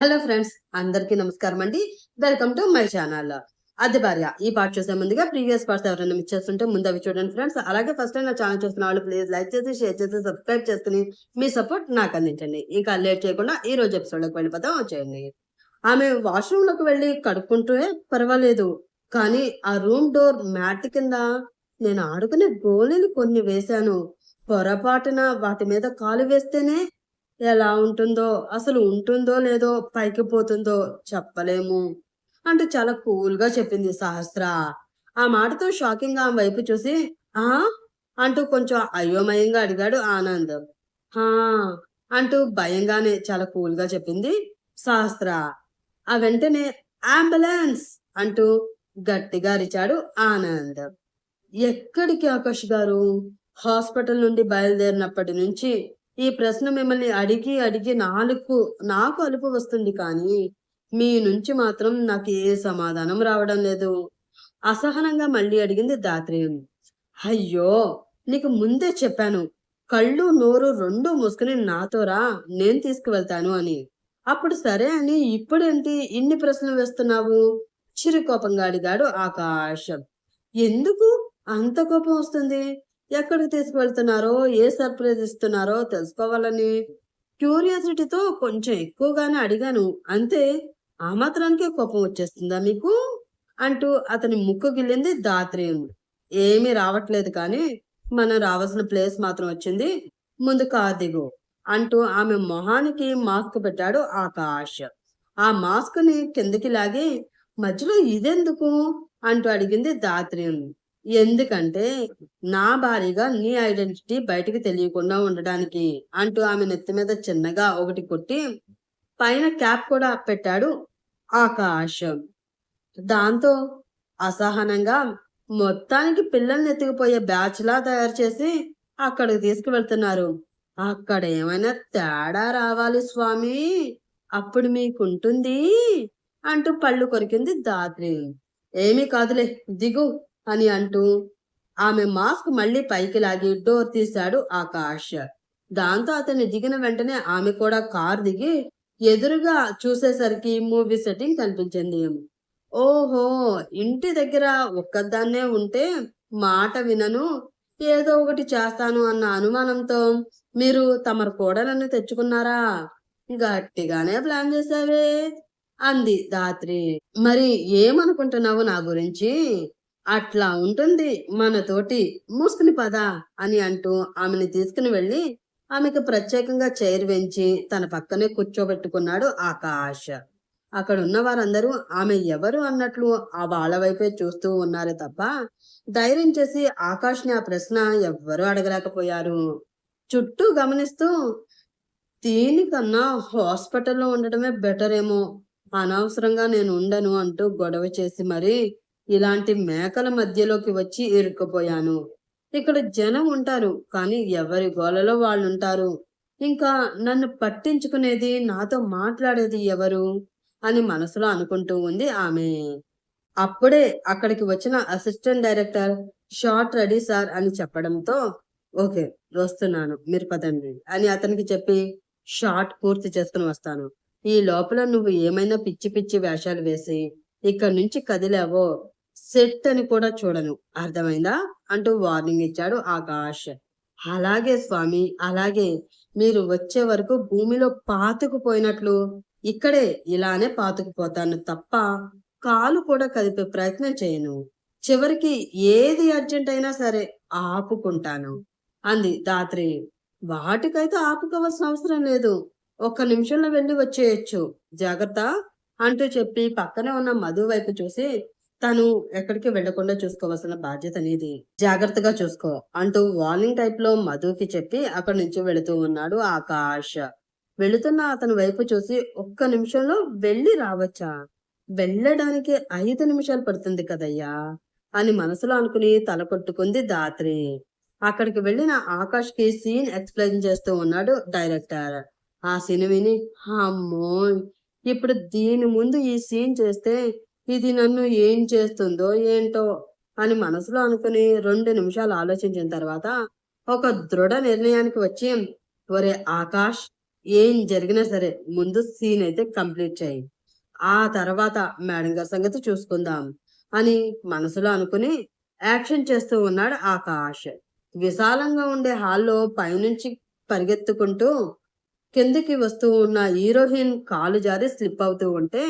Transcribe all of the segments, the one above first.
Hello friends అందరికీ నమస్కారం అండి. Welcome to my channel. అది భార్య ఈ పార్ట్ చూసే ముందుగా ప్రీవియస్ పార్ట్స్ ఎవరైనా మిస్ చేస్తుంటే ముందు అవి చూడండి ఫ్రెండ్స్. అలాగే ఫస్ట్ టైం నా ఛానల్ చూస్తున్న వాళ్ళు ప్లీజ్ లైక్ చేసి షేర్ చేసి సబ్స్క్రైబ్ చేసుకుని మీ సపోర్ట్ నాకు అందించండి. ఇంకా లేట్ చేయకుండా ఈ రోజు ఎపిసోడ్లోకి వెళ్ళిపోతాం వచ్చేయండి ఆమె వాష్రూమ్లోకి వెళ్ళి కడుక్కుంటే పర్వాలేదు. కానీ ఆ రూమ్ డోర్ మ్యాట్ కింద నేను ఆడుకునే గోళీలు కొన్ని వేశాను. పొరపాటున వాటి మీద కాలు వేస్తేనే ఎలా ఉంటుందో అసలు ఉంటుందో లేదో పైకి పోతుందో చెప్పలేము. అంటూ చాలా కూల్గా చెప్పింది సహస్ర. ఆ మాటతో షాకింగ్ ఆమె వైపు చూసి ఆ? అంటూ కొంచెం అయోమయంగా అడిగాడు ఆనంద్. హా? అంటూ భయంగానే చాలా కూల్గా చెప్పింది సహస్ర. ఆ వెంటనే అంబులెన్స్! అంటూ గట్టిగా అరిచాడు ఆనంద్. ఎక్కడికి ఆకాష్ గారు? హాస్పిటల్ నుండి బయలుదేరినప్పటి నుంచి ఈ ప్రశ్న మిమ్మల్ని అడిగి అడిగి నాలుగు నాకు అలుపు వస్తుంది కానీ మీ నుంచి మాత్రం నాకు ఏ సమాధానం రావడం లేదు. అసహనంగా మళ్ళీ అడిగింది దాత్రి అయ్యో నీకు ముందే చెప్పాను. కళ్ళు నోరు రెండు మూసుకుని నాతోరా నేను తీసుకువెళ్తాను అని. అప్పుడు సరే అని ఇప్పుడేంటి ఇన్ని ప్రశ్నలు వేస్తున్నావు? చిరుకోపంగా అడిగాడు ఆకాశం. ఎందుకు? అంత కోపం వస్తుంది? ఎక్కడికి తీసుకువెళ్తున్నారో ఏ సర్ప్రైజ్ ఇస్తున్నారో తెలుసుకోవాలని క్యూరియాసిటీతో కొంచెం ఎక్కువగానే అడిగాను. అంతే ఆ మాత్రానికే కోపం వచ్చేస్తుందా మీకు? అంటూ అతని ముక్కు గిల్లింది దాత్రేయుడు. ఏమీ రావట్లేదు కానీ మనం రావాల్సిన ప్లేస్ మాత్రం వచ్చింది. ముందు కార్ దిగు అంటూ ఆమె మొహానికి మాస్క్ పెట్టాడు ఆకాష్. ఆ మాస్క్ని కిందికి లాగి మధ్యలో ఇదెందుకు? అంటూ అడిగింది దాత్రేయుడు. ఎందుకంటే నా భారీగా నీ ఐడెంటిటీ బయటికి తెలియకుండా ఉండడానికి అంటూ ఆమె నెత్తి మీద చిన్నగా ఒకటి కొట్టి పైన క్యాప్ కూడా పెట్టాడు ఆకాశం. దాంతో అసహనంగా మొత్తానికి పిల్లల్ని ఎత్తుకుపోయే బ్యాచ్లా తయారు చేసి అక్కడికి తీసుకువెళ్తున్నారు. అక్కడ ఏమైనా తేడా రావాలి స్వామి? అప్పుడు మీకుంటుంది అంటూ పళ్ళు కొరికింది దాత్రి ఏమీ కాదులే దిగు. అని అంటూ ఆమె మాస్క్ మళ్ళీ పైకి లాగి డోర్ తీశాడు ఆకాష్. దాంతో అతన్ని దిగిన వెంటనే ఆమె కూడా కార్ దిగి ఎదురుగా చూసేసరికి మూవీ సెట్టింగ్ కనిపించింది. ఓహో ఇంటి దగ్గర ఒక్కదాన్నే ఉంటే మాట వినను ఏదో ఒకటి చేస్తాను అన్న అనుమానంతో మీరు తమరు కోడలను తెచ్చుకున్నారా? గట్టిగానే ప్లాన్ చేసావే అంది దాత్రి మరి ఏమనుకుంటున్నావు నా గురించి? అట్లా ఉంటుంది. మనతోటి మూసుకుని పద అని అంటూ ఆమెని తీసుకుని వెళ్ళి ఆమెకు ప్రత్యేకంగా చైర్ వెంచి తన పక్కనే కూర్చోబెట్టుకున్నాడు ఆకాష్. అక్కడ ఉన్న వారందరూ ఆమె ఎవరు అన్నట్లు ఆ వాళ్ళ వైపే చూస్తూ ఉన్నారే తప్ప ధైర్యం చేసి ఆకాష్ని ఆ ప్రశ్న ఎవ్వరూ అడగలేకపోయారు. చుట్టూ గమనిస్తూ దీనికన్నా హాస్పిటల్లో ఉండటమే బెటర్ ఏమో అనవసరంగా నేను ఉండను అంటూ గొడవ చేసి మరి ఇలాంటి మేకల మధ్యలోకి వచ్చి ఇరుక్కుపోయాను. ఇక్కడ జనం ఉంటారు కానీ ఎవరి గోలలో వాళ్ళు ఉంటారు ఇంకా నన్ను పట్టించుకునేది నాతో మాట్లాడేది ఎవరు? అని మనసులో అనుకుంటూ ఉంది ఆమె. అప్పుడే అక్కడికి వచ్చిన assistant director shot ready sir అని చెప్పడంతో ఓకే వస్తున్నాను మీరు పదండి అని అతనికి చెప్పి షార్ట్ పూర్తి చేసుకుని వస్తాను. ఈ లోపల నువ్వు ఏమైనా పిచ్చి పిచ్చి వేషాలు వేసి ఇక్కడ నుంచి కదిలావో సెట్ అని కూడా చూడను. అర్థమైందా? అంటూ వార్నింగ్ ఇచ్చాడు ఆకాష్. అలాగే స్వామి అలాగే మీరు వచ్చే వరకు భూమిలో పాతుకుపోయినట్లు. ఇక్కడే ఇలానే పాతుకుపోతాను తప్ప కాలు కూడా కదిపే ప్రయత్నం చేయను. చివరికి ఏది అర్జెంట్ అయినా సరే ఆపుకుంటాను అంది దాత్రి. వాటికైతే ఆపుకోవాల్సిన అవసరం లేదు. ఒక్క నిమిషంలో వెళ్ళి వచ్చేయచ్చు. జాగ్రత్త అంటూ చెప్పి పక్కనే ఉన్న మధు వైపు చూసి తను ఎక్కడికి వెళ్ళకుండా చూసుకోవాల్సిన బాధ్యత అనేది జాగ్రత్తగా చూసుకో అంటూ వార్నింగ్ టైప్లో మధుకి చెప్పి అక్కడి నుంచి వెళుతూ ఉన్నాడు ఆకాష్. వెళుతున్న అతని వైపు చూసి ఒక్క నిమిషంలో వెళ్ళి రావచ్చా? వెళ్ళడానికి ఐదు నిమిషాలు పడుతుంది కదయ్యా? అని మనసులో అనుకుని తల కొట్టుకుంది దాత్రి అక్కడికి వెళ్ళిన ఆకాష్కి సీన్ ఎక్స్ప్లెయిన్ చేస్తూ ఉన్నాడు డైరెక్టర్ ఆ సీన్ విని అమ్మో! ఇప్పుడు దీని ముందు ఈ సీన్ చేస్తే ఇది నన్ను ఏం చేస్తుందో ఏంటో అని మనసులో అనుకుని రెండు నిమిషాలు ఆలోచించిన తర్వాత ఒక దృఢ నిర్ణయానికి వచ్చి ఒరే ఆకాష్ ఏం జరిగినా సరే ముందు సీన్ అయితే కంప్లీట్ చేయి. ఆ తర్వాత మేడం గారి సంగతి చూసుకుందాం అని మనసులో అనుకుని యాక్షన్ చేస్తూ ఉన్నాడు ఆకాష్. విశాలంగా ఉండే హాల్లో పైనుంచి పరిగెత్తుకుంటూ కిందికి వస్తూ ఉన్న హీరోయిన్ కాలు జారి స్లిప్ అవుతూ ఉంటే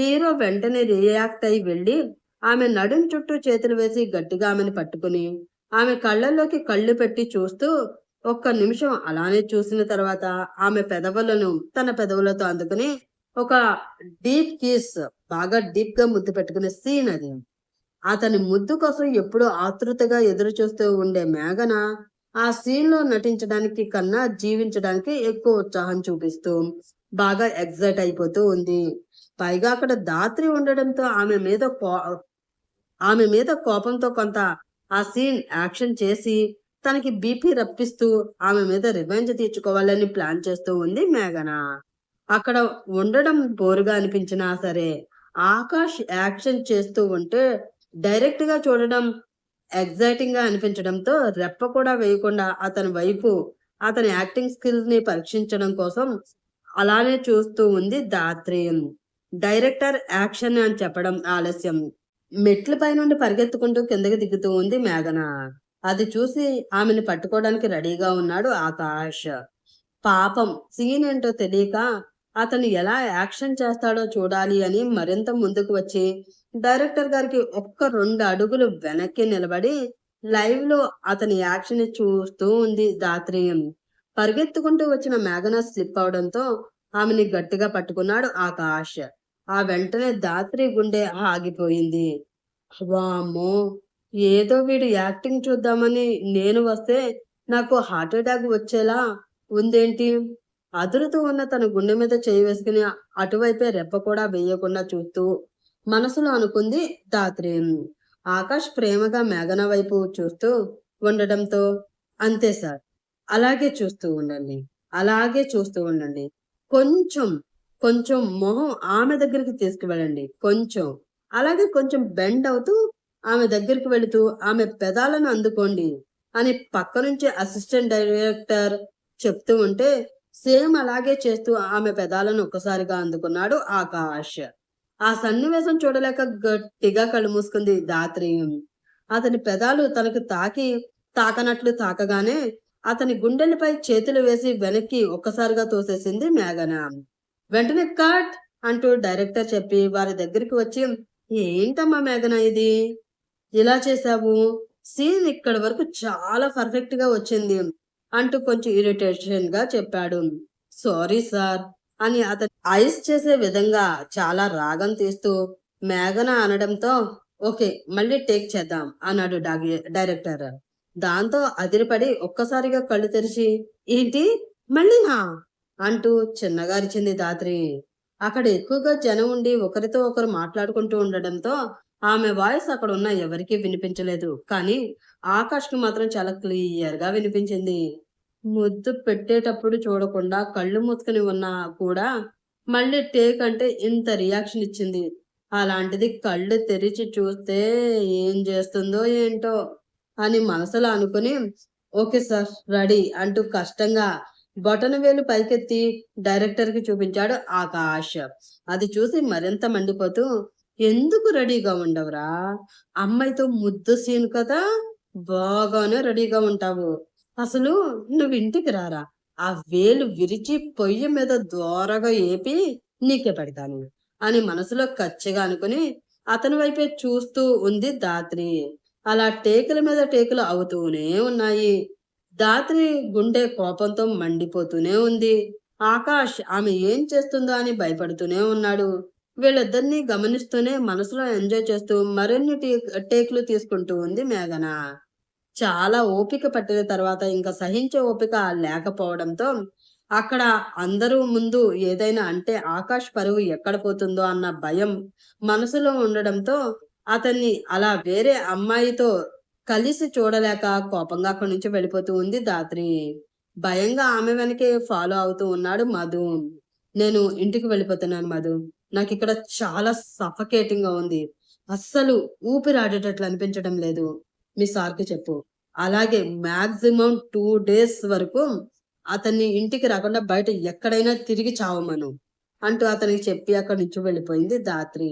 హీరో వెంటనే రియాక్ట్ అయి వెళ్ళి ఆమె నడుం చుట్టూ చేతులు వేసి గట్టిగా ఆమెను పట్టుకుని ఆమె కళ్ళల్లోకి కళ్ళు పెట్టి చూస్తూ ఒక్క నిమిషం అలానే చూసిన తర్వాత ఆమె పెదవులను తన పెదవులతో అందుకుని ఒక డీప్ కిస్ బాగా డీప్గా ముద్దు పెట్టుకునే సీన్ అది. అతని ముద్దు కోసం ఎప్పుడూ ఆతృతగా ఎదురు చూస్తూ ఉండే మేఘన ఆ సీన్లో నటించడానికి కన్నా జీవించడానికి ఎక్కువ ఉత్సాహం చూపిస్తూ బాగా ఎగ్జైట్ అయిపోతూ ఉంది. పైగా అక్కడ దాత్రి ఉండడంతో ఆమె మీద కో- ఆమె మీద కోపంతో కొంత ఆ సీన్ యాక్షన్ చేసి తనకి బీపీ రప్పిస్తూ ఆమె మీద రివెంజ్ తీర్చుకోవాలని ప్లాన్ చేస్తూ ఉంది మేఘన. అక్కడ ఉండడం బోరుగా అనిపించినా సరే ఆకాష్ యాక్షన్ చేస్తూ ఉంటే డైరెక్ట్గా చూడడం ఎగ్జైటింగ్గా అనిపించడంతో రెప్ప కూడా వేయకుండా అతని వైపు అతని యాక్టింగ్ స్కిల్స్ని పరీక్షించడం కోసం అలానే చూస్తూ ఉంది దాత్రి. డైరెక్టర్ యాక్షన్ అని చెప్పడం ఆలస్యం. మెట్ల పై నుండి పరిగెత్తుకుంటూ కిందకి దిగుతూ ఉంది మేఘన. అది చూసి ఆమెను పట్టుకోవడానికి రెడీగా ఉన్నాడు ఆకాష్. పాపం సీన్ ఏంటో తెలియక అతను ఎలా యాక్షన్ చేస్తాడో చూడాలి అని మరింత ముందుకు వచ్చి డైరెక్టర్ గారికి ఒక్క రెండు అడుగులు వెనక్కి నిలబడి లైవ్లో అతని యాక్షన్ చూస్తూ ఉంది దాత్రి పరిగెత్తుకుంటూ వచ్చిన మేఘన స్లిప్ అవడంతో ఆమెని గట్టిగా పట్టుకున్నాడు ఆకాష్. ఆ వెంటనే దాత్రి గుండె ఆగిపోయింది. వామ్మో ఏదో వీడు యాక్టింగ్ చూద్దామని నేను వస్తే నాకు హార్ట్ అటాక్ వచ్చేలా ఉందేంటి? అదురుతూ ఉన్న తన గుండె మీద చేయి వేసుకుని అటువైపే రెప్ప కూడా వేయకుండా చూస్తూ మనసులో అనుకుంది దాత్రి. ఆకాష్ ప్రేమగా మేఘన వైపు చూస్తూ ఉండడంతో అంతే సార్ అలాగే చూస్తూ ఉండండి అలాగే చూస్తూ ఉండండి. కొంచెం కొంచెం మొహం ఆమె దగ్గరికి తీసుకువెళ్ళండి. కొంచెం. అలాగే కొంచెం బెండ్ అవుతూ ఆమె దగ్గరికి వెళుతూ ఆమె పెదాలను అందుకోండి అని పక్క నుంచి అసిస్టెంట్ డైరెక్టర్ చెప్తూ ఉంటే సేమ్ అలాగే చేస్తూ ఆమె పెదాలను ఒక్కసారిగా అందుకున్నాడు ఆకాష్. ఆ సన్నివేశం చూడలేక గట్టిగా కళ్ళు మూసుకుంది దాత్రి అతని పెదాలు తనకు తాకి తాకనట్లు తాకగానే అతని గుండెలపై చేతులు వేసి వెనక్కి ఒక్కసారిగా తోసేసింది మేఘన. వెంటనే కట్ అంటూ డైరెక్టర్ చెప్పి వారి దగ్గరికి వచ్చి ఏంటమ్మా మేఘన ఇది? ఇలా చేశావు? సీన్ ఇక్కడి వరకు చాలా పర్ఫెక్ట్గా వచ్చింది అంటూ కొంచెం ఇరిటేషన్గా చెప్పాడు. సారీ సార్ అని అతను ఐస్ చేసే విధంగా చాలా రాగం తీస్తూ మేఘన అనడంతో ఓకే మళ్ళీ టేక్ చేద్దాం అన్నాడు డైరెక్టర్. దాంతో అదిరిపడి ఒక్కసారిగా కళ్ళు తెరిచి ఏంటి? మళ్ళీనా? అంటూ చిన్నగా అరిచింది దాత్రి అక్కడ ఎక్కువగా జనం ఉండి ఒకరితో ఒకరు మాట్లాడుకుంటూ ఉండడంతో ఆమె వాయిస్ అక్కడ ఉన్న ఎవరికీ వినిపించలేదు. కానీ ఆకాష్కి మాత్రం చాలా క్లియర్గా వినిపించింది. ముద్దు పెట్టేటప్పుడు చూడకుండా కళ్ళు మూసుకుని ఉన్నా కూడా మళ్ళీ టేక్ అంటే ఇంత రియాక్షన్ ఇచ్చింది. అలాంటిది కళ్ళు తెరిచి చూస్తే ఏం చేస్తుందో ఏంటో అని మనసులో అనుకుని ఓకే సార్ రెడీ అంటూ కష్టంగా బొటన వేలు పైకెత్తి డైరెక్టర్కి చూపించాడు ఆకాష్. అది చూసి మరింత మండిపోతూ ఎందుకు రెడీగా ఉండవురా? అమ్మాయితో ముద్దు సీన్ కదా బాగానే రెడీగా ఉంటావు. అసలు నువ్వు ఇంటికి రారా? ఆ వేలు విరిచి పొయ్యి మీద దోరగా ఏపి నీకే పెడతాను అని మనసులో కచ్చిగా అనుకుని అతని వైపే చూస్తూ ఉంది దాత్రి అలా టేకుల మీద టేకులు అవుతూనే ఉన్నాయి. ధాత్రి గుండె కోపంతో మండిపోతూనే ఉంది. ఆకాష్ ఆమె ఏం చేస్తుందో అని భయపడుతూనే ఉన్నాడు. వీళ్ళిద్దరినీ గమనిస్తూనే మనసులో ఎంజాయ్ చేస్తూ మరిన్ని టే- టేకులు తీసుకుంటూ ఉంది మేఘన. చాలా ఓపిక పట్టిన తర్వాత ఇంకా సహించే ఓపిక లేకపోవడంతో అక్కడ అందరూ ముందు ఏదైనా అంటే ఆకాష్ పరువు ఎక్కడ పోతుందో అన్న భయం మనసులో ఉండడంతో అతన్ని అలా వేరే అమ్మాయితో కలిసి చూడలేక కోపంగా అక్కడి నుంచి వెళ్ళిపోతూ ఉంది దాత్రి. భయంగా ఆమె వెనకే ఫాలో అవుతూ ఉన్నాడు మధు. నేను ఇంటికి వెళ్ళిపోతున్నాను మధు. నాకు ఇక్కడ చాలా సఫకేటింగ్గా ఉంది. అస్సలు ఊపిరాడేటట్లు అనిపించడం లేదు. మీ సార్కి చెప్పు. అలాగే మాక్సిమం టూ డేస్ వరకు అతన్ని ఇంటికి రాకుండా బయట ఎక్కడైనా తిరిగి చావమను అంటూ అతనికి చెప్పి అక్కడి నుంచి వెళ్ళిపోయింది దాత్రి.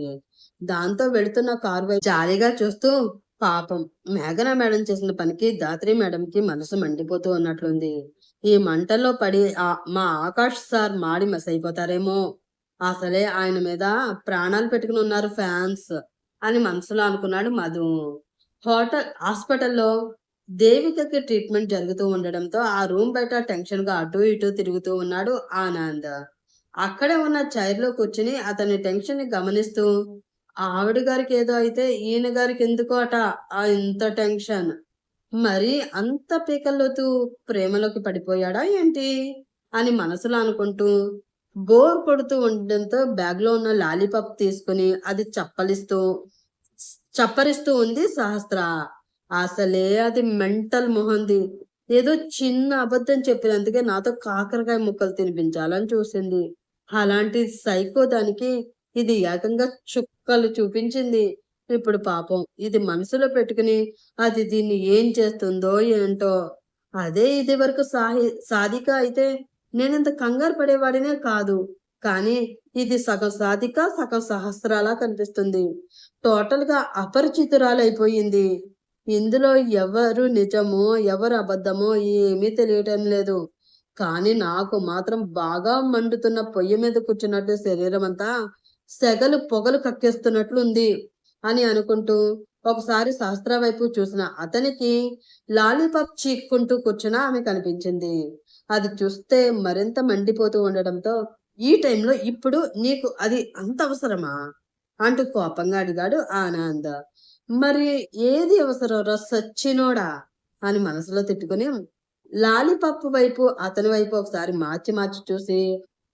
దాంతో వెళుతున్న కారు జాలీగా చూస్తూ పాపం. మేఘన మేడం చేసిన పనికి దాత్రి మేడంకి మనసు మండిపోతూ ఉన్నట్లుంది. ఈ మంటల్లో పడి ఆ మా ఆకాష్ సార్ మాడి మెస్ అయిపోతారేమో అసలే ఆయన మీద ప్రాణాలు పెట్టుకుని ఉన్నారు ఫ్యాన్స్ అని మనసులో అనుకున్నాడు మధు. హోటల్ హాస్పిటల్లో దేవికకి ట్రీట్మెంట్ జరుగుతూ ఉండడంతో ఆ రూమ్ బయట టెన్షన్గా అటు ఇటు తిరుగుతూ ఉన్నాడు ఆనంద్. అక్కడే ఉన్న చైర్లో కూర్చుని అతని టెన్షన్ని గమనిస్తూ ఆవిడ గారికి ఏదో అయితే ఈయన గారికి ఎందుకో అట ఆ ఇంత టెన్షన్. మరి అంత పీకల్లోతూ ప్రేమలోకి పడిపోయాడా ఏంటి? అని మనసులో అనుకుంటూ బోర్ కొడుతూ ఉండడంతో బ్యాగ్లో ఉన్న లాలీపాప్ తీసుకుని అది చప్పలిస్తూ చప్పరిస్తూ ఉంది సహస్ర. అసలే అది మెంటల్ మొహంది. ఏదో చిన్న అబద్ధం చెప్పినందుకే నాతో కాకరకాయ ముక్కలు తినిపించాలని చూసింది. అలాంటి సైకో దానికి ఇది ఏకంగా చుక్కలు చూపించింది. ఇప్పుడు పాపం ఇది మనసులో పెట్టుకుని అది దీన్ని ఏం చేస్తుందో ఏంటో. అదే ఇది వరకు సాహి సాధిక అయితే నేనంత కంగారు పడేవాడినే కాదు. కానీ ఇది సగం సాధిక సగం సహస్రాలా కనిపిస్తుంది. టోటల్గా అపరిచితురాలైపోయింది. ఇందులో ఎవరు నిజమో ఎవరు అబద్ధమో ఏమీ తెలియటం లేదు. కానీ నాకు మాత్రం బాగా మండుతున్న పొయ్యి మీద కూర్చున్నట్టు శరీరం అంతా సెగలు పొగలు కక్కేస్తున్నట్లుంది అని అనుకుంటూ ఒకసారి శాస్త్ర వైపు చూసిన అతనికి లాలీపాప్ చీక్కుంటూ కూర్చున్న ఆమె కనిపించింది. అది చూస్తే మరింత మండిపోతూ ఉండడంతో ఈ టైంలో ఇప్పుడు నీకు అది అంత అవసరమా? అంటూ కోపంగా అడిగాడు ఆనంద్. మరి ఏది అవసరం? రా సచ్చినోడా అని మనసులో తిట్టుకుని లాలీపాప్ వైపు అతని వైపు ఒకసారి మార్చి మార్చి చూసి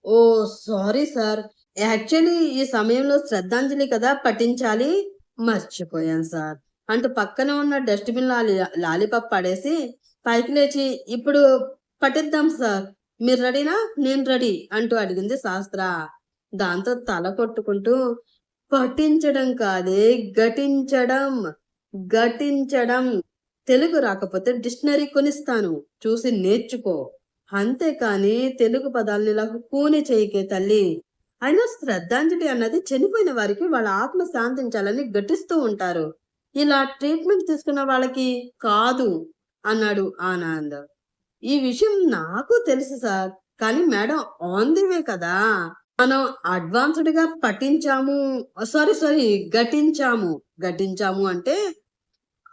ఓ సారీ సార్ యాక్చువల్లీ ఈ సమయంలో శ్రద్ధాంజలి కదా పఠించాలి. మర్చిపోయాను సార్. అంటూ పక్కన ఉన్న డస్ట్బిన్ లాలి లాలీపాప్ పడేసి పైకి లేచి ఇప్పుడు పట్టిద్దాం సార్. మీరు రెడీనా? నేను రెడీ అంటూ అడిగింది శాస్త్ర. దాంతో తల కొట్టుకుంటూ పఠించడం కాదే ఘటించడం ఘటించడం. తెలుగు రాకపోతే డిక్షనరీ కొనిస్తాను. చూసి నేర్చుకో. అంతేకాని తెలుగు పదాలని ఇలా కూని చేయకే తల్లి. అయినా శ్రద్ధాంజలి అన్నది చనిపోయిన వారికి వాళ్ళ ఆత్మ శాంతించాలని ఘటిస్తూ ఉంటారు. ఇలా ట్రీట్మెంట్ తీసుకున్న వాళ్ళకి కాదు అన్నాడు ఆనంద్. ఈ విషయం నాకు తెలుసు సార్ కానీ మేడం ఆన్ ది వే కదా. మనం అడ్వాన్స్డ్గా పఠించాము. Sorry sorry ఘటించాము. ఘటించాము అంటే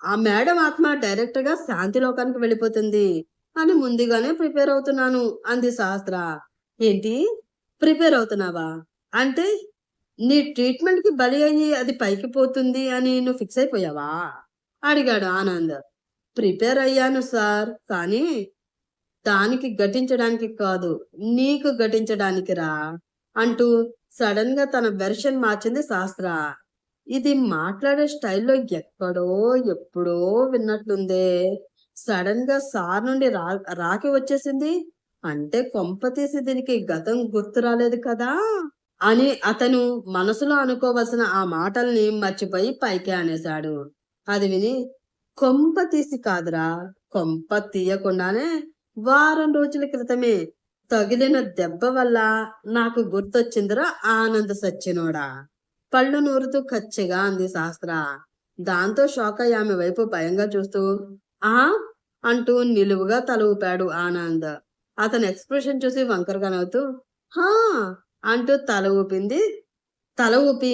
ఆ మేడం ఆత్మ డైరెక్ట్గా శాంతి లోకానికి వెళ్ళిపోతుంది అని ముందుగానే ప్రిపేర్ అవుతున్నాను అంది శాస్త్ర. ఏంటి? ప్రిపేర్ అవుతున్నావా? అంటే నీ ట్రీట్మెంట్కి బలి అయ్యి అది పైకి పోతుంది అని నువ్వు ఫిక్స్ అయిపోయావా? అడిగాడు ఆనంద్. ప్రిపేర్ అయ్యాను సార్ కానీ దానికి ఘటించడానికి కాదు నీకు ఘటించడానికి రా అంటూ సడన్గా తన వెర్షన్ మార్చింది శాస్త్ర. ఇది మాట్లాడే స్టైల్లో ఎక్కడో ఎప్పుడో విన్నట్లుందే. సడన్గా సార్ నుండి రా రాకి వచ్చేసింది. అంటే కొంప తీసి దీనికి గతం గుర్తు రాలేదు కదా అని అతను మనసులో అనుకోవలసిన ఆ మాటల్ని మర్చిపోయి పైకి అనేశాడు. అది విని కొంప తీసి కాదురా కొంప తీయకుండానే వారం రోజుల క్రితమే తగిలిన దెబ్బ వల్ల నాకు గుర్తొచ్చిందిరా ఆనంద సచ్చినోడా. పళ్ళు నూరుతూ కచ్చిగా అంది శాస్త్ర. దాంతో షాక్ అయ్యి ఆమె వైపు భయంగా చూస్తూ ఆ? అంటూ నిలువుగా తల ఊపాడు ఆనంద్. అతని ఎక్స్ప్రెషన్ చూసి వంకరగా నవ్వుతూ హా! అంటూ తల ఊపింది. తల ఊపి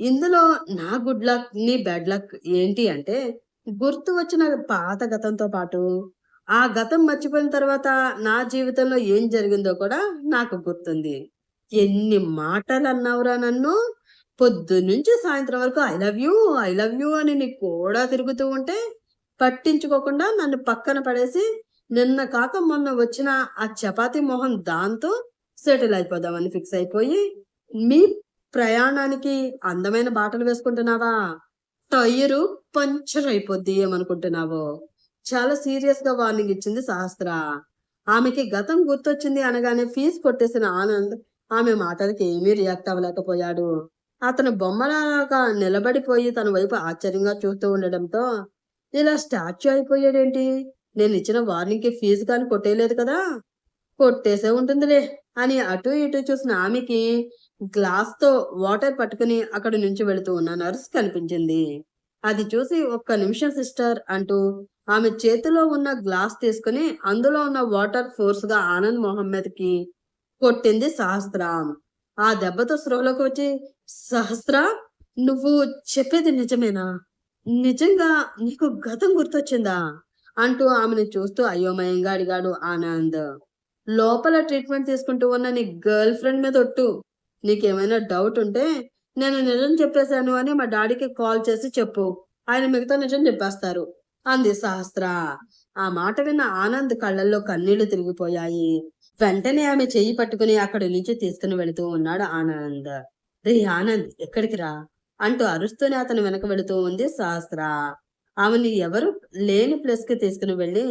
ఇందులో నా గుడ్ లక్ నీ బెడ్ లక్ ఏంటి అంటే గుర్తు వచ్చిన పాత గతంతో పాటు ఆ గతం మర్చిపోయిన తర్వాత నా జీవితంలో ఏం జరిగిందో కూడా నాకు గుర్తుంది. ఎన్ని మాటలు అన్నావురా నన్ను? పొద్దు నుంచి సాయంత్రం వరకు I love you I love you అని నీ కూడా తిరుగుతూ ఉంటే పట్టించుకోకుండా నన్ను పక్కన పడేసి నిన్న కాక మొన్న వచ్చిన ఆ చపాతీ మొహం దాంతో సెటిల్ అయిపోదామని ఫిక్స్ అయిపోయి మీ ప్రయాణానికి అందమైన బాటలు వేసుకుంటున్నావా? టైరు పంచర్ అయిపోద్ది ఏమనుకుంటున్నావో? చాలా సీరియస్గా వార్నింగ్ ఇచ్చింది సహస్ర. ఆమెకి గతం గుర్తొచ్చింది అనగానే ఫీజు కొట్టేసిన ఆనంద్ ఆమె మాటలకి ఏమీ రియాక్ట్ అవ్వలేకపోయాడు. అతను బొమ్మలాగా నిలబడిపోయి తన వైపు ఆశ్చర్యంగా చూస్తూ ఉండడంతో ఇలా స్టాచ్యూ అయిపోయాడేంటి? నేను ఇచ్చిన వార్నింగ్కి ఫీజు కానీ కొట్టేయలేదు కదా. కొట్టేసే ఉంటుందిలే. అని అటు ఇటు చూసిన ఆమెకి గ్లాస్తో వాటర్ పట్టుకుని అక్కడి నుంచి వెళుతూ ఉన్న నర్స్ కనిపించింది. అది చూసి ఒక్క నిమిషం సిస్టర్ అంటూ ఆమె చేతిలో ఉన్న గ్లాస్ తీసుకుని అందులో ఉన్న వాటర్ ఫోర్స్గా ఆనంద్ మొహమ్మద్కి కొట్టింది సహస్ర. ఆ దెబ్బతో స్రోలోకి వచ్చి సహస్ర నువ్వు చెప్పేది నిజమేనా? నిజంగా నీకు గతం గుర్తొచ్చిందా? అంటూ ఆమెను చూస్తూ అయోమయంగా అడిగాడు ఆనంద్. లోపల ట్రీట్మెంట్ తీసుకుంటూ ఉన్న నీ గర్ల్ ఫ్రెండ్ మీద ఒట్టు. నీకేమైనా డౌట్ ఉంటే నేను నిజం చెప్పేశాను అని మా డాడీకి కాల్ చేసి చెప్పు. ఆయన మిగతా నిజం చెప్పేస్తారు. అంది సహస్ర. ఆ మాట విన్న ఆనంద్ కళ్ళల్లో కన్నీళ్ళు తిరిగిపోయాయి. వెంటనే ఆమె చెయ్యి పట్టుకుని అక్కడి నుంచి తీసుకుని వెళుతూ ఉన్నాడు ఆనంద్. రే ఆనంద్ ఎక్కడికి రా? అంటూ అరుస్తూనే అతను వెనక వెళుతూ ఉంది సహస్ర. ఆమెని ఎవరు లేని ప్లేస్కి తీసుకుని వెళ్ళి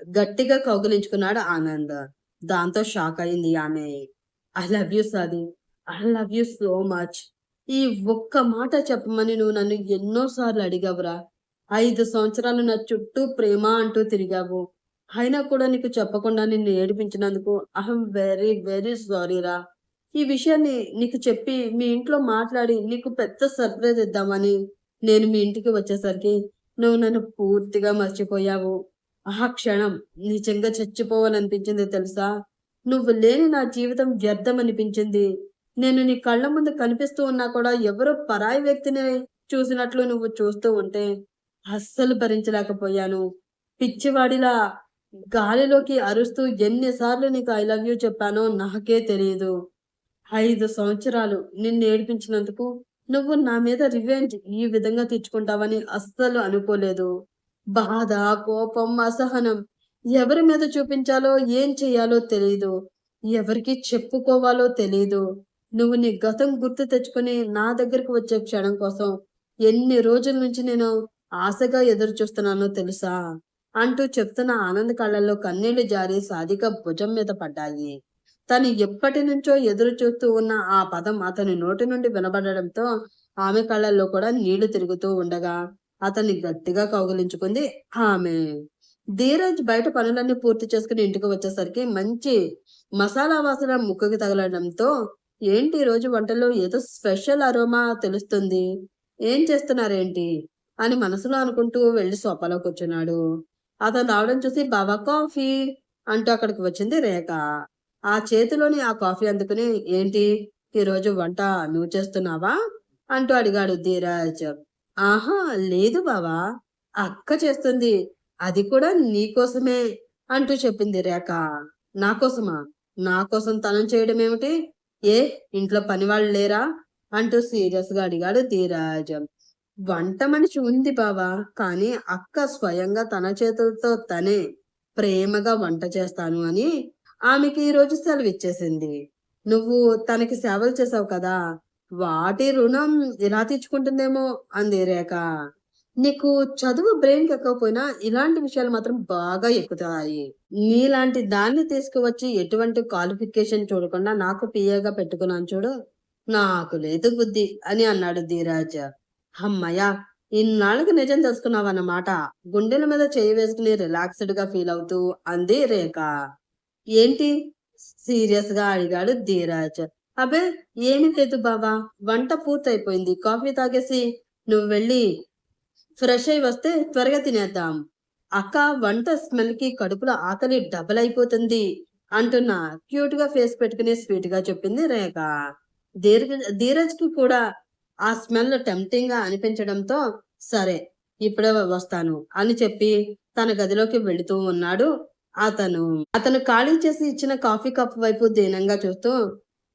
గట్టిగా కౌగిలించుకున్నాడు ఆనంద్. దాంతో షాక్ అయింది ఆమె. I love you సాది. I love you so much ఈ ఒక్క మాట చెప్పమని నువ్వు నన్ను ఎన్నో సార్లు అడిగావురా. ఐదు సంవత్సరాలు నా చుట్టూ ప్రేమ అంటూ తిరిగావు. అయినా కూడా నీకు చెప్పకుండా నిన్ను ఏడిపించినందుకు ఐఎమ్ వెరీ వెరీ సారీ రా. ఈ విషయాన్ని నీకు చెప్పి మీ ఇంట్లో మాట్లాడి నీకు పెద్ద సర్ప్రైజ్ ఇద్దామని నేను మీ ఇంటికి వచ్చేసరికి నువ్వు నన్ను పూర్తిగా మర్చిపోయావు. ఆ క్షణం నిజంగా చచ్చిపోవాలనిపించింది తెలుసా? నువ్వు లేని నా జీవితం వ్యర్థం అనిపించింది నేను నీ కళ్ళ ముందు కనిపిస్తూ ఉన్నా కూడా ఎవరో పరాయి వ్యక్తిని చూసినట్లు నువ్వు చూస్తూ ఉంటే అస్సలు భరించలేకపోయాను. పిచ్చివాడిలా గాలిలోకి అరుస్తూ ఎన్నిసార్లు నీకు ఐ లవ్ యూ చెప్పానో నాకే తెలియదు ఐదు సంవత్సరాలు నిన్ను ఏడిపించినందుకు నువ్వు నా మీద రివెంజ్ ఈ విధంగా తెచ్చుకుంటావని అస్సలు అనుకోలేదు. బాధ కోపం అసహనం ఎవరి మీద చూపించాలో ఏం చేయాలో తెలియదు ఎవరికి చెప్పుకోవాలో తెలియదు నువ్వు నీ గతం గుర్తు తెచ్చుకుని నా దగ్గరకు వచ్చే క్షణం కోసం ఎన్ని రోజుల నుంచి నేను ఆశగా ఎదురు చూస్తున్నానో తెలుసా? అంటూ చెప్తున్న ఆనంద్ కళ్ళల్లో కన్నీళ్ళు జారి సాధిక భుజం మీద పడ్డాయి. తను ఎప్పటి నుంచో ఎదురు చూస్తూ ఉన్న ఆ పదం అతని నోటి నుండి వినబడడంతో ఆమె కళ్ళల్లో కూడా నీళ్ళు తిరుగుతూ ఉండగా అతన్ని గట్టిగా కౌగులించుకుంది ఆమె. ధీరజ్ బయట పనులన్నీ పూర్తి చేసుకుని ఇంటికి వచ్చేసరికి మంచి మసాలా వాసన ముక్కుకి తగలడంతో ఏంటి ఈ రోజు వంటలో ఏదో స్పెషల్ అరోమా తెలుస్తుంది? ఏం చేస్తున్నారేంటి? అని మనసులో అనుకుంటూ వెళ్ళి సోఫాలో కూర్చున్నాడు. అతను రావడం చూసి బాబా కాఫీ అంటూ అక్కడికి వచ్చింది రేఖ. ఆ చేతిలోని ఆ కాఫీ అందుకుని ఏంటి? ఈరోజు వంట నువ్వు చేస్తున్నావా? అంటూ అడిగాడు ధీరాజ్. ఆహా లేదు బావా. అక్క చేస్తుంది. అది కూడా నీకోసమే అంటూ చెప్పింది రేఖ. నా కోసమా? నా కోసం తనం చేయడం ఏమిటి? ఏ ఇంట్లో పని వాళ్ళు లేరా? అంటూ సీరియస్గా అడిగాడు ధీరాజ్. వంట మనిషి ఉంది బావా కానీ అక్క స్వయంగా తన చేతులతో తనే ప్రేమగా వంట చేస్తాను అని ఆమెకి ఈ రోజు సెలవు ఇచ్చేసింది నువ్వు తనకి సేవలు చేసావు కదా వాటి రుణం ఎలా తీర్చుకుంటుందేమో అంది రేఖ. నీకు చదువు బ్రెయిన్ ఎక్కకపోయినా ఇలాంటి విషయాలు మాత్రం బాగా ఎక్కుతాయి. నీలాంటి దాన్ని తీసుకువచ్చి ఎటువంటి క్వాలిఫికేషన్ చూడకుండా నాకు పిఏగా పెట్టుకున్నాను చూడు. నాకు లేదు బుద్ధి అని అన్నాడు ధీరాజ్. అమ్మయ్యా ఇన్నాళ్ళకి నిజం తెలుసుకున్నావన్నమాట. గుండెల మీద చేయి వేసుకుని రిలాక్స్డ్గా ఫీల్ అవుతూ అంది రేఖ. ఏంటి? సీరియస్గా అడిగాడు ధీరాజ్. అబే ఏమీ లేదు బాబా వంట పూర్తయిపోయింది. కాఫీ తాగేసి నువ్వు వెళ్ళి ఫ్రెష్ అయి వస్తే త్వరగా తినేద్దాం. అక్క వంట స్మెల్కి కడుపులో ఆకలి డబల్ అయిపోతుంది అంటున్న. క్యూట్గా ఫేస్ పెట్టుకుని స్వీట్గా చెప్పింది రేఖ. ధీరజ్ ధీరజ్కి కూడా ఆ స్మెల్ టెంప్టింగ్గా అనిపించడంతో సరే ఇప్పుడే వస్తాను అని చెప్పి తన గదిలోకి వెళుతూ ఉన్నాడు అతను అతను ఖాళీ చేసి ఇచ్చిన కాఫీ కప్ వైపు దీనంగా చూస్తూ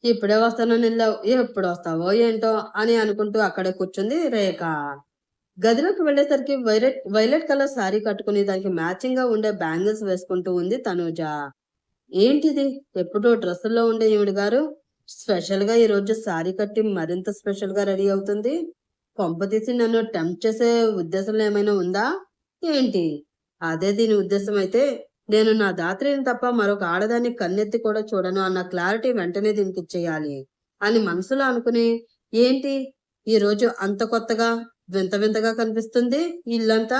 ఇప్పుడే వస్తాను నిల్లావు ఎప్పుడు వస్తావో ఏంటో అని అనుకుంటూ అక్కడే కూర్చుంది రేఖ. గదిలోకి వెళ్ళేసరికి వైలెట్ వైలెట్ కలర్ శారీ కట్టుకుని దానికి మ్యాచింగ్గా ఉండే బ్యాంగిల్స్ వేసుకుంటూ ఉంది తనూజ. ఏంటిది? ఎప్పుడూ డ్రెస్సుల్లో ఉండే ఈవిడ గారు? స్పెషల్గా ఈ రోజు శారీ కట్టి మరింత స్పెషల్గా రెడీ అవుతుంది. కొంప తీసి నన్ను టెంప్ట్ చేసే ఉద్దేశం ఏమైనా ఉందా? ఏంటి? అదే దీని ఉద్దేశం అయితే నేను నా దాత్రిని తప్ప మరొక ఆడదాన్ని కన్నెత్తి కూడా చూడను అన్న క్లారిటీ వెంటనే దీనికి ఇచ్చేయాలి అని మనసులో అనుకుని ఏంటి? ఈ రోజు అంత కొత్తగా వింత వింతగా కనిపిస్తుంది. ఇల్లంతా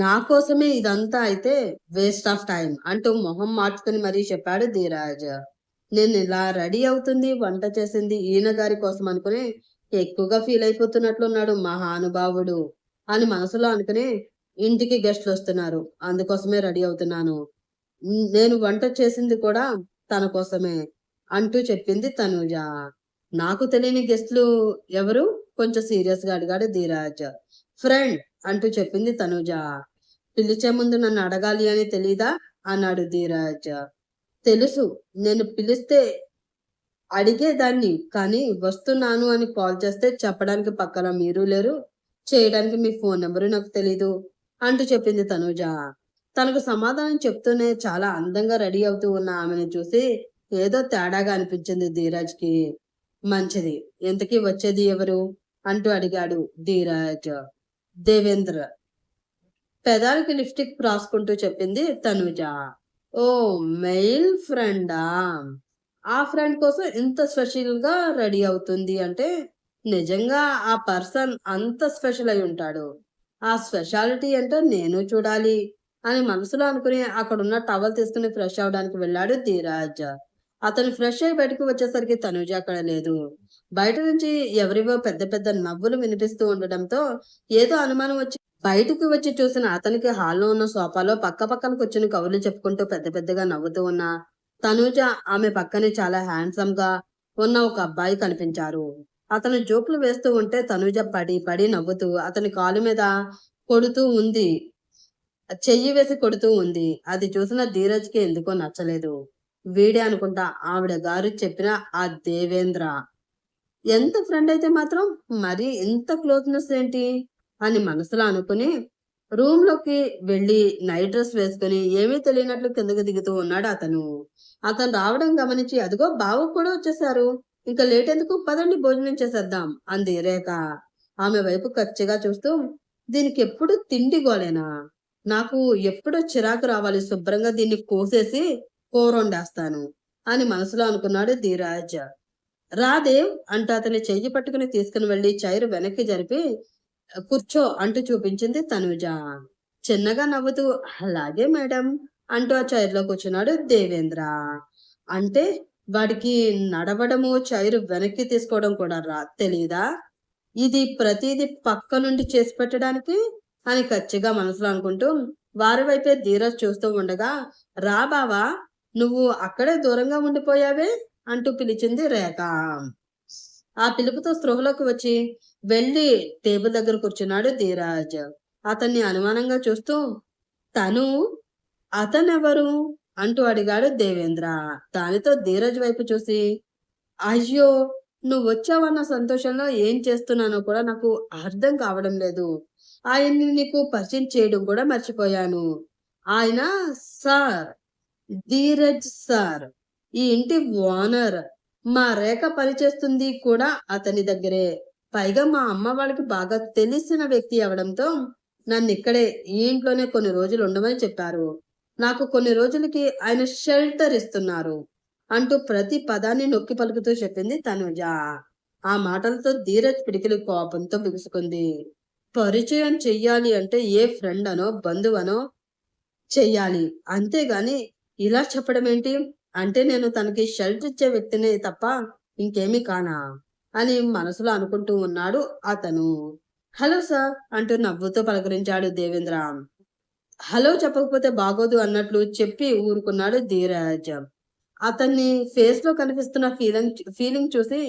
నా కోసమే ఇదంతా అయితే వేస్ట్ ఆఫ్ టైం అంటూ మొహం మార్చుకుని మరీ చెప్పాడు ధీరాజ్. నేను ఇలా రెడీ అవుతుంది వంట చేసింది ఈయన గారి కోసం అనుకుని ఎక్కువగా ఫీల్ అయిపోతున్నట్లున్నాడు మహానుభావుడు అని మనసులో అనుకుని ఇంటికి గెస్ట్లు వస్తున్నారు. అందుకోసమే రెడీ అవుతున్నాను. నేను వంట చేసింది కూడా తన కోసమే అంటూ చెప్పింది తనుజ. నాకు తెలియని గెస్ట్లు ఎవరు? కొంచెం సీరియస్గా అడిగాడు ధీరాజ్. ఫ్రెండ్ అంటూ చెప్పింది తనుజ. పిలిచే ముందు నన్ను అడగాలి అని తెలీదా? అన్నాడు ధీరాజ్. తెలుసు నేను పిలిస్తే అడిగేదాన్ని కానీ వస్తున్నాను అని కాల్ చేస్తే చెప్పడానికి పక్కన మీరు లేరు చేయడానికి మీ ఫోన్ నెంబరు నాకు తెలీదు అంటూ చెప్పింది తనుజ. తనకు సమాధానం చెప్తూనే చాలా అందంగా రెడీ అవుతూ ఉన్న ఆమెను చూసి ఏదో తేడాగా అనిపించింది ధీరాజ్కి. మంచిది. ఎంతకీ వచ్చేది ఎవరు? అంటూ అడిగాడు ధీరాజ్. దేవేంద్ర. పెదాలకి లిప్స్టిక్ రాసుకుంటూ చెప్పింది తనుజ. ఓ మెయిల్ ఫ్రెండా? ఆ ఫ్రెండ్ కోసం ఇంత స్పెషల్గా రెడీ అవుతుంది అంటే నిజంగా ఆ పర్సన్ అంత స్పెషల్ అయి ఉంటాడు. ఆ స్పెషాలిటీ అంటే నేను చూడాలి. అని మనసులో అనుకుని అక్కడున్న టవల్ తీసుకుని ఫ్రెష్ అవడానికి వెళ్ళాడు ధీరాజ్. అతను ఫ్రెష్ అయి బయటకు వచ్చేసరికి తనుజ అక్కడ లేదు. బయట నుంచి ఎవరివో పెద్ద పెద్ద నవ్వులు వినిపిస్తూ ఉండడంతో ఏదో అనుమానం వచ్చి బయటకు వచ్చి చూసిన అతనికి హాల్లో ఉన్న సోఫాలో పక్క పక్కన కూర్చుని కవులు చెప్పుకుంటూ పెద్ద పెద్దగా నవ్వుతూ ఉన్న తనుజ ఆమె పక్కనే చాలా హ్యాండ్సమ్గా ఉన్న ఒక అబ్బాయి కనిపించారు. అతను జోకులు వేస్తూ ఉంటే తనుజ పడి పడి నవ్వుతూ అతని కాలు మీద కొడుతూ ఉంది. చెయ్యి వేసి కొడుతూ ఉంది. అది చూసిన ధీరజ్కి ఎందుకో నచ్చలేదు. వీడే అనుకుంటా ఆవిడ గారు చెప్పిన ఆ దేవేంద్ర. ఎంత ఫ్రెండ్ అయితే మాత్రం మరి ఇంత క్లోజ్నెస్ ఏంటి? అని మనసులో అనుకుని రూమ్లోకి వెళ్ళి నైట్ డ్రెస్ వేసుకుని ఏమీ తెలియనట్లు కిందకి దిగుతూ ఉన్నాడు అతను. అతను రావడం గమనించి అదిగో బావు కూడా వచ్చేసారు ఇంకా లేట్ ఎందుకు? పదండి భోజనం చేసేద్దాం అంది రేఖ. ఆమె వైపు కచ్చిగా చూస్తూ దీనికి ఎప్పుడు తిండి గోలేనా? నాకు ఎప్పుడో చిరాకు రావాలి శుభ్రంగా దీన్ని కోసేసి కూర వండేస్తాను అని మనసులో అనుకున్నాడు ధీరాజ్. రాదేవ్ అంటూ అతని చెయ్యి పట్టుకుని తీసుకుని వెళ్ళి చైరు వెనక్కి జరిపి కూర్చో అంటూ చూపించింది తనుజ. చిన్నగా నవ్వుతూ అలాగే మేడం అంటూ ఆ చైర్లో కూర్చున్నాడు దేవేంద్ర. అంటే వాడికి నడవడము చైరు వెనక్కి తీసుకోవడం కూడా రా తెలీదా? ఇది ప్రతిదీ పక్క నుండి చేసి పెట్టడానికి అని ఖచ్చిగా మనసులో అనుకుంటూ వారి వైపే ధీరజ్ చూస్తూ ఉండగా రా బావా నువ్వు అక్కడే దూరంగా ఉండిపోయావే? అంటూ పిలిచింది రేఖ. ఆ పిలుపుతో స్పృహలోకి వచ్చి వెళ్ళి టేబుల్ దగ్గర కూర్చున్నాడు ధీరాజ్. అతన్ని అనుమానంగా చూస్తూ తను అతనెవరు? అంటూ అడిగాడు దేవేంద్ర. దానితో ధీరజ్ వైపు చూసి అయ్యో నువ్వు వచ్చావన్న సంతోషంలో ఏం చేస్తున్నానో కూడా నాకు అర్థం కావడం లేదు. ఆయన్ని నీకు పరిచయం చేయడం కూడా మర్చిపోయాను. ఆయన సార్ ధీరజ్ సార్ ఈ ఇంటి ఓనర్. మా రేఖ పనిచేస్తుంది కూడా అతని దగ్గరే. పైగా మా అమ్మ వాళ్ళకి బాగా తెలిసిన వ్యక్తి అవడంతో నన్ను ఇక్కడే ఈ ఇంట్లోనే కొన్ని రోజులు ఉండమని చెప్పారు. నాకు కొన్ని రోజులకి ఆయన షెల్టర్ ఇస్తున్నారు అంటూ ప్రతి పదాన్ని నొక్కి పలుకుతూ చెప్పింది తనుజ. ఆ మాటలతో ధీరజ్ పిడికిలి కోపంతో బిగుసుకుంది పరిచయం చెయ్యాలి అంటే ఏ ఫ్రెండ్ అనో బంధువనో చెయ్యాలి. అంతేగాని ఇలా చెప్పడం ఏంటి? అంటే నేను తనకి షెల్టర్ ఇచ్చే వ్యక్తినే తప్ప ఇంకేమీ కానా? అని మనసులో అనుకుంటూ ఉన్నాడు అతను. హలో సార్ అంటూ నవ్వుతో పలకరించాడు దేవేంద్ర. హలో చెప్పకపోతే బాగోదు అన్నట్లు చెప్పి ఊరుకున్నాడు ధీరాజ్. అతన్ని ఫేస్లో కనిపిస్తున్న ఫీలింగ్ ఫీలింగ్ చూసి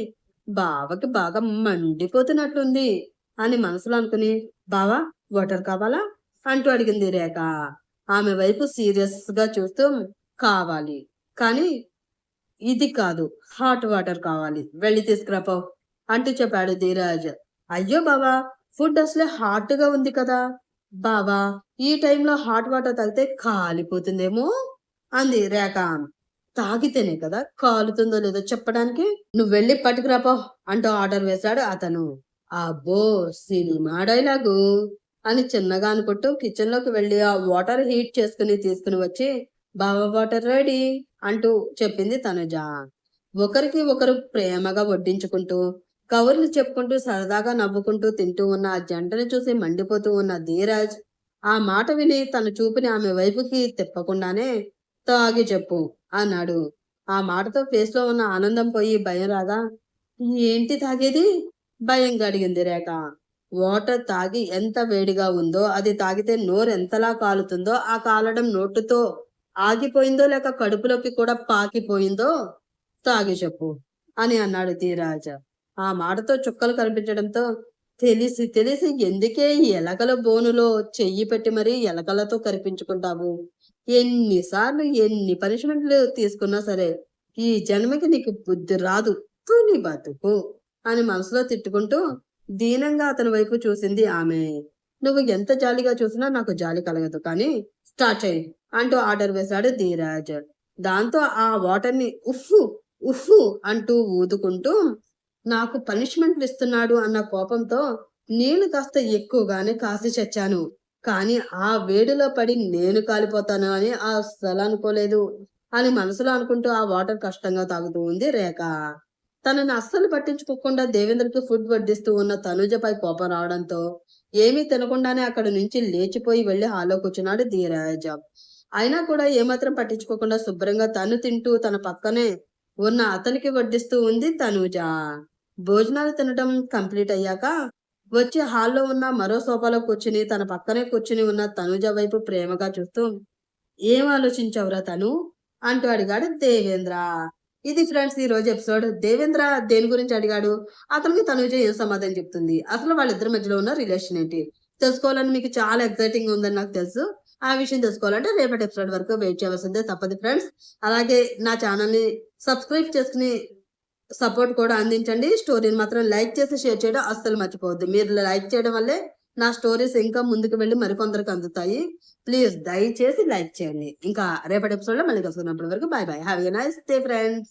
బావకి బాగా మండిపోతున్నట్లుంది. అని మనసులో అనుకుని బావా వాటర్ కావాలా? అంటూ అడిగింది రేఖ. ఆమె వైపు సీరియస్గా చూస్తూ కావాలి. కానీ ఇది కాదు. హాట్ వాటర్ కావాలి. వెళ్ళి తీసుకురాపో అంటూ చెప్పాడు ధీరాజ్. అయ్యో బావా ఫుడ్ అసలే హాట్గా ఉంది కదా. బావా ఈ టైంలో హాట్ వాటర్ తాగితే కాలిపోతుందేమో అంది రేఖ. తాగితేనే కదా కాలుతుందో లేదో చెప్పడానికి? నువ్వు వెళ్ళి పట్టుకురాపో అంటూ ఆర్డర్ వేశాడు అతను. అబ్బో సినిమా డైలాగు! అని చిన్నగా అనుకుంటూ కిచెన్లోకి వెళ్ళి ఆ వాటర్ హీట్ చేసుకుని తీసుకుని వచ్చి బావా వాటర్ రెడీ అంటూ చెప్పింది తనుజ. ఒకరికి ఒకరు ప్రేమగా వడ్డించుకుంటూ కవర్లు చెప్పుకుంటూ సరదాగా నవ్వుకుంటూ తింటూ ఉన్న ఆ జంటను చూసి మండిపోతూ ఉన్న ధీరాజ్ ఆ మాట విని తన చూపుని ఆమె వైపుకి తిప్పకుండానే తాగి చెప్పు అన్నాడు. ఆ మాటతో ఫేస్లో ఉన్న ఆనందం పోయి భయం రాగా ఏంటి తాగేది? భయంగా అడిగింది రేఖ. వాటర్ తాగి ఎంత వేడిగా ఉందో అది తాగితే నోరు ఎంతలా కాలుతుందో ఆ కాలడం నోటుతో ఆగిపోయిందో లేక కడుపులోకి కూడా పాకిపోయిందో తాగి చెప్పు అని అన్నాడు ధీరాజ. ఆ మాటతో చుక్కలు కనిపించడంతో తెలిసి తెలిసి ఎందుకే ఈ ఎలకల బోనులో చెయ్యి పెట్టి మరీ ఎలకలతో కనిపించుకుంటావు ఎన్నిసార్లు ఎన్ని పనిష్మెంట్లు తీసుకున్నా సరే ఈ జన్మకి నీకు బుద్ధి రాదు. తు నీ బతుకు. అని మనసులో తిట్టుకుంటూ దీనంగా అతని వైపు చూసింది ఆమె. నువ్వు ఎంత జాలిగా చూసినా నాకు జాలి కలగదు కానీ స్టార్ట్ చేయి అంటూ ఆర్డర్ వేశాడు ధీరాజ్. దాంతో ఆ వాటర్ని ఉఫ్ఫు ఉఫ్ఫు అంటూ ఊదుకుంటూ నాకు పనిష్మెంట్లు ఇస్తున్నాడు అన్న కోపంతో నీళ్ళు కాస్త ఎక్కువగానే కాసి చచ్చాను. కానీ ఆ వేడిలో పడి నేను కాలిపోతాను అని అస్సలు అనుకోలేదు అని మనసులో అనుకుంటూ ఆ వాటర్ కష్టంగా తాగుతూ ఉంది రేఖ. తనని అస్సలు పట్టించుకోకుండా దేవేంద్రకి ఫుడ్ వడ్డిస్తూ ఉన్న తనుజపై కోపం రావడంతో ఏమీ తినకుండానే అక్కడ నుంచి లేచిపోయి వెళ్ళి హాల్లో కూర్చున్నాడు ధీరాజ అయినా కూడా ఏమాత్రం పట్టించుకోకుండా శుభ్రంగా తను తింటూ తన పక్కనే ఉన్న అతనికి వడ్డిస్తూ ఉంది తనుజ. భోజనాలు తినడం కంప్లీట్ అయ్యాక వచ్చి హాల్లో ఉన్న మరో సోఫాలో కూర్చుని తన పక్కనే కూర్చుని ఉన్న తనుజ వైపు ప్రేమగా చూస్తూ ఏం ఆలోచించవురా తను? అంటూ అడిగాడు దేవేంద్ర. ఇది ఫ్రెండ్స్ ఈ రోజు ఎపిసోడ్. దేవేంద్ర దేని గురించి అడిగాడు? అతనికి తనుజ ఏం సమాధానం చెప్తుంది? అసలు వాళ్ళిద్దరి మధ్యలో ఉన్న రిలేషన్ ఏంటి? తెలుసుకోవాలని మీకు చాలా ఎక్సైటింగ్ ఉందని నాకు తెలుసు. ఆ విషయం తెలుసుకోవాలంటే రేపటి ఎపిసోడ్ వరకు వెయిట్ చేయవలసిందే తప్పదు ఫ్రెండ్స్ అలాగే నా ఛానల్ని సబ్స్క్రైబ్ చేసుకుని సపోర్ట్ కూడా అందించండి. స్టోరీని మాత్రం లైక్ చేసి షేర్ చేయడం అస్సలు మర్చిపోవద్దు. మీరు లైక్ చేయడం వల్లే నా స్టోరీస్ ఇంకా ముందుకు వెళ్ళి మరికొందరికి అందుతాయి. ప్లీజ్ దయచేసి లైక్ చేయండి. ఇంకా రేపటి ఎపిసోడ్లో మళ్ళీ కలుసుకున్నప్పటి వరకు bye bye have a nice day friends